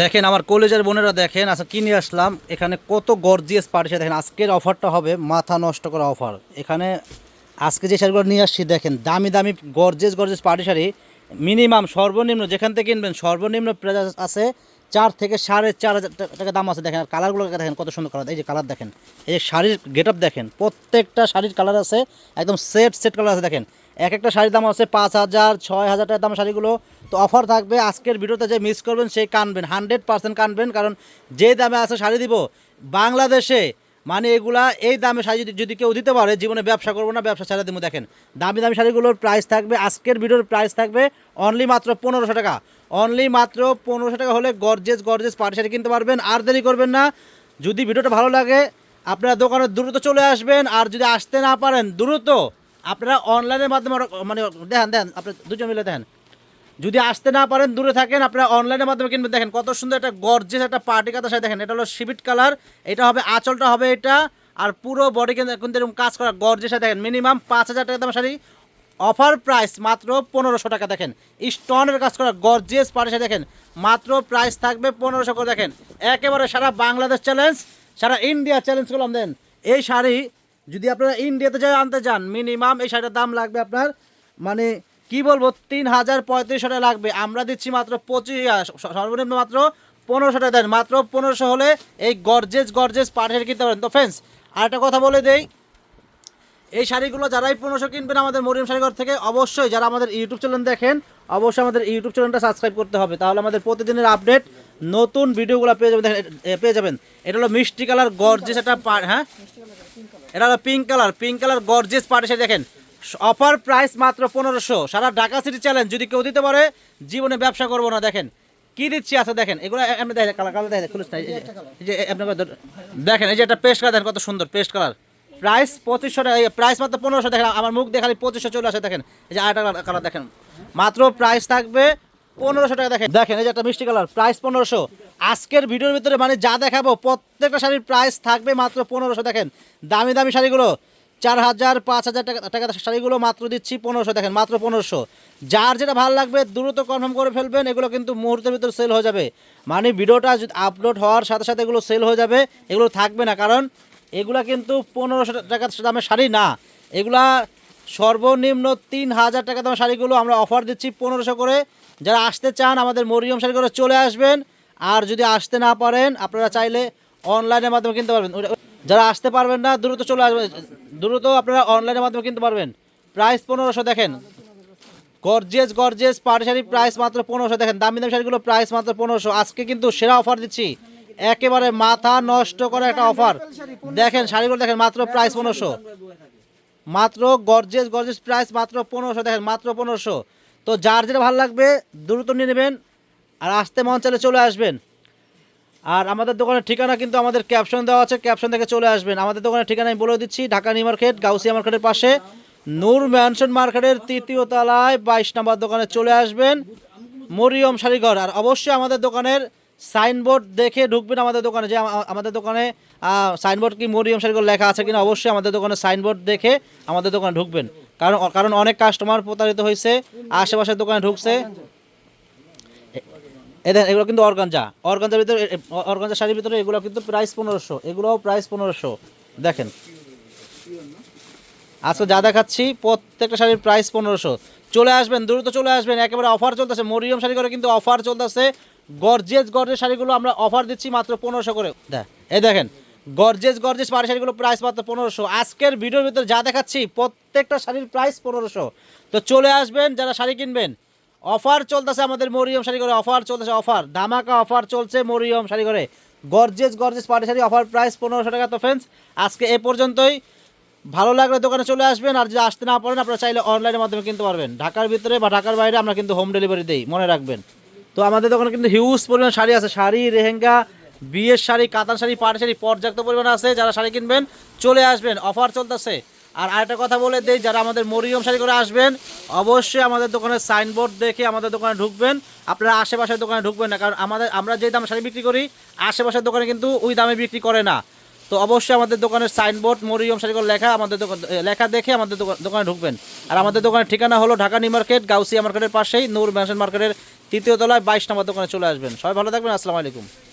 দেখেন, আমার কলেজের বোনেরা দেখেন আচ্ছা কি নিয়ে আসলাম? এখানে কত গর্জিয়াস পার্টি দেখেন, আজকের অফারটা হবে মাথা নষ্ট করা অফার এখানে আজকে যে শাড়িগুলো নিয়ে আসছি, দেখেন, দামি দামি gorgeous gorgeous party sari. Minimum সর্বনিম্ন, যেখান থেকে কিনবেন, সর্বনিম্ন প্রাইস আছে চার থেকে সাড়ে চার হাজার টাকা দাম আছে। দেখেন, আর কালারগুলো দেখেন কত সুন্দর কালার এই যে কালার দেখেন, এই যে শাড়ির গেট দেখেন, প্রত্যেকটা শাড়ির কালার আছে, একদম সেট সেট কালার আছে। দেখেন এক একটা শাড়ির দাম আছে পাঁচ হাজার, ছয় হাজার টাকার দাম শাড়িগুলো। তো অফার থাকবে। আজকের ভিডিওতে যে মিস করবেন সেই কানবেন, হান্ড্রেড পার্সেন্ট কানবেন। কারণ যে দামে আছে শাড়ি দিব, বাংলাদেশে মানে এগুলা, এই দামে শাড়ি যদি যদি কেউ দিতে পারে, জীবনে ব্যবসা করব না, ব্যবসা ছেড়ে দিব। দেখেন, দামি দামি শাড়িগুলোর প্রাইস থাকবে। আজকের ভিডিওর প্রাইস থাকবে অনলি মাত্র পনেরোশো টাকা। অনলি মাত্র পনেরোশো টাকা হলে গর্জেস গর্জেস পাটি শাড়ি কিনতে পারবেন। আর দেরি করবেন না। যদি ভিডিওটা ভালো লাগে, আপনারা দোকানে দ্রুত চলে আসবেন। আর যদি আসতে না পারেন, দ্রুত আপনারা অনলাইনের মাধ্যমে মানে দেখেন দেখেন, আপনার দুজন মিলে দেখেন। যদি আসতে না পারেন, দূরে থাকেন, আপনারা অনলাইনের মাধ্যমে কিনবেন। দেখেন, কত সুন্দর একটা গর্জেস একটা পার্টি কাতা শাড়ি দেখেন, এটা হলো সিবিট কালার এটা হবে, আঁচলটা হবে এটা, আর পুরো বডি কিন্তু এরকম কাজ করা গর্জেস দেখেন। মিনিমাম পাঁচ হাজার টাকা দাম শাড়ি অফার প্রাইস মাত্র পনেরোশো টাকা দেখেন। স্টোনের কাজ করা গর্জিয়াস পার্টি শাড়ি দেখেন, মাত্র প্রাইস থাকবে পনেরোশো করে দেখেন। একেবারে সারা বাংলাদেশ চ্যালেঞ্জ সারা ইন্ডিয়া চ্যালেঞ্জ করলাম দেন এই শাড়ি যদি আপনারা ইন্ডিয়াতে যাই আনতে চান মিনিমাম এই শাড়িটার দাম লাগবে আপনার মানে কি বলব, তিন হাজার পঁয়ত্রিশশো টাকা লাগবে। আমরা দিচ্ছি মাত্র পঁচিশ সর্বনিম্ন মাত্র পনেরোশো টাকা দেন। মাত্র পনেরোশো হলে এই গর্জেস গর্জেস পাঠিয়ে কিনতে পারেন। তো ফ্রেন্ডস আর একটা কথা বলে দেই এই শাড়িগুলো যারাই পনেরোশো কিনবেন আমাদের মরিয়ম শাড়িঘর থেকে অবশ্যই যারা আমাদের ইউটিউব চ্যানেল দেখেন অবশ্যই আমাদের ইউটিউব চ্যানেলটা সাবস্ক্রাইব করতে হবে। তাহলে আমাদের প্রতিদিনের আপডেট নতুন ভিডিওগুলো পেয়ে যাবেন পেয়ে যাবেন। এটা হলো মিষ্টি কালার গর্জেস একটা পা- হ্যাঁ? এটা হলো pink colour pink colour gorgeous party sari দেখেন। অফার প্রাইস মাত্র পনেরোশো। সারা ঢাকা সিটি চ্যালেঞ্জ যদি কেউ দিতে পারে জীবনে ব্যবসা করব না দেখেন। কি দিচ্ছি আছে দেখেন। এগুলো এমনি দেখেন কালার কালার দেখেন খুলিস না, এই যে- ধর- দেখেন এই যে একটা পেস্ট কালার দেখেন কত সুন্দর পেস্ট কালার। প্রাইস পঁচিশশো টাকা প্রাইস মাত্র পনেরোশো, দেখেন আমার মুখ দেখালি পঁচিশশো চলে আসে, দেখেন। এই যে আরেকটা কালার দেখেন। মাত্র প্রাইস থাকবে পনেরোশো টাকা, দেখেন। দেখেন, এই যে একটা মিষ্টি কালার প্রাইস পনেরোশো। আজকের ভিডিওর ভিতরে মানে যা দেখাবো, প্রত্যেকটা শাড়ির প্রাইস থাকবে মাত্র পনেরোশো, দেখেন। দামি দামি শাড়িগুলো, চার হাজার, পাঁচ হাজার টাকা টাকা শাড়িগুলো মাত্র দিচ্ছি পনেরোশো, দেখেন, মাত্র পনেরোশো। যার যেটা ভালো লাগবে, দ্রুত কনফার্ম করে ফেলবেন, এগুলো কিন্তু মুহূর্তের ভিতরে সেল হয়ে যাবে। মানে ভিডিওটা আপলোড হওয়ার সাথে সাথে এগুলো সেল হয়ে যাবে, এগুলো থাকবে না, কারণ এগুলা কিন্তু পনেরোশো টাকা দামের শাড়ি না। এগুলা সর্বনিম্ন তিন হাজার টাকা দামের শাড়িগুলো আমরা অফার দিচ্ছি পনেরোশো করে। যারা আসতে চান আমাদের মরিয়ম শাড়ি করে চলে আসবেন। আর যদি আসতে না পারেন, আপনারা চাইলে অনলাইনের মাধ্যমে কিনতে পারবেন। যারা আসতে পারবেন না, দ্রুত চলে আসবেন। দ্রুত আপনারা অনলাইনের মাধ্যমে কিনতে পারবেন। প্রাইস পনেরোশো, দেখেন। গর্জেস গর্জেস পাটি শাড়ির প্রাইস মাত্র পনেরোশো, দেখেন। দামি দামি শাড়িগুলো প্রাইস মাত্র পনেরোশো। আজকে কিন্তু সেরা অফার দিচ্ছি। একেবারে মাথা নষ্ট করা একটা অফার। দেখেন, শাড়িগুলো দেখেন, মাত্র প্রাইস পনেরোশো। মাত্র গর্জেস গর্জেস প্রাইস মাত্র পনেরোশো। দেখেন, মাত্র পনেরোশো। তো যার যেটা ভালো লাগবে, দ্রুত নিয়ে নেবেন আর আসতে মন চাইলে চলে আসবেন। আর আমাদের দোকানের ঠিকানা কিন্তু আমাদের ক্যাপশন দেওয়া আছে ক্যাপশন থেকে চলে আসবেন। আমাদের দোকানের ঠিকানা আমি বলে দিচ্ছি, ঢাকা নিউ মার্কেট, গাউসিয়া মার্কেটের পাশে। নূর ম্যানশন মার্কেটের তৃতীয় তলায় বাইশ নম্বর দোকানে চলে আসবেন। মরিয়ম শাড়িঘর। আর অবশ্যই আমাদের দোকানের সাইনবোর্ড দেখে ঢুকবেন আমাদের দোকানে, যে আমাদের দোকানে সাইনবোর্ড কি মরিয়ম শাড়িঘর লেখা আছে কিনা অবশ্যই আমাদের দোকানে সাইনবোর্ড দেখে আমাদের দোকানে ঢুকবেন। কারণ কারণ অনেক কাস্টমার প্রতারিত হয়েছে, আশেপাশের দোকানে ঢুকছে। দেখেন, এগুলো কিন্তু অর্গানজা। অর্গানজার ভিতরে অর্গানজা শাড়ির ভিতরে এগুলো কিন্তু প্রাইস পনেরোশো, এগুলোও প্রাইস পনেরোশো। দেখেন। আজকে যা দেখাচ্ছি, প্রত্যেকটা শাড়ির প্রাইস পনেরোশো। চলে আসবেন, দ্রুত চলে আসবেন, একেবারে অফার চলতেছে। মরিয়ম শাড়ি করে কিন্তু অফার চলতেছে। গর্জেস গর্জেস শাড়িগুলো আমরা অফার দিচ্ছি মাত্র পনেরোশো করে। দেখ। এই দেখেন গর্জেস গর্জেস পাড়ি শাড়িগুলো প্রাইস মাত্র পনেরোশো। আজকের ভিডিওর ভিতরে যা দেখাচ্ছি প্রত্যেকটা শাড়ির প্রাইস পনেরোশো। তো চলে আসবেন যারা শাড়ি কিনবেন অফার চলতেছে আমাদের মরিয়ম শাড়ি করে অফার চলতেছে অফার ধামাকা অফার চলছে মরিয়ম শাড়ি করে gorgeous gorgeous party sari offer price পনেরোশো টাকা। তো ফ্রেন্ডস আজকে এ পর্যন্তই। ভালো লাগলে দোকানে চলে আসবেন আর যদি আসতে না পারেন আপনারা চাইলে অনলাইনের মাধ্যমে কিনতে পারবেন। ঢাকার ভিতরে বা ঢাকার বাইরে আমরা কিন্তু হোম ডেলিভারি দেই মনে রাখবেন। তো আমাদের দোকানে কিন্তু হিউজ পরিমাণ শাড়ি আছে। শাড়ি রেহেঙ্গা বিয়ের শাড়ি, কাতান শাড়ি পাট শাড়ি পর্যাপ্ত পরিমাণে আছে। যারা শাড়ি কিনবেন, চলে আসবেন। অফার চলতেছে। আর আরেকটা কথা বলে দেই, যারা আমাদের মরিয়ম শাড়ি করে আসবেন, অবশ্যই আমাদের দোকানের সাইনবোর্ড দেখে আমাদের দোকানে ঢুকবেন। আপনারা আশেপাশের দোকানে ঢুকবেন না, কারণ আমাদের, আমরা যে দামে শাড়ি বিক্রি করি, আশেপাশের দোকানে কিন্তু ওই দামে বিক্রি করে না। তো অবশ্যই আমাদের দোকানের সাইনবোর্ড মরিয়ম শাড়ি করে লেখা আমাদের লেখা দেখে আমাদের দোকান- দোকানে ঢুকবেন। আর আমাদের দোকানের ঠিকানা হলো ঢাকা নিউ মার্কেট, গাউসিয়া মার্কেটের পাশেই, নূর ম্যানশন মার্কেটের তৃতীয় তলায় বাইশ নম্বর দোকানে চলে আসবেন। সবাই ভালো থাকবেন আসসালামু আলাইকুম।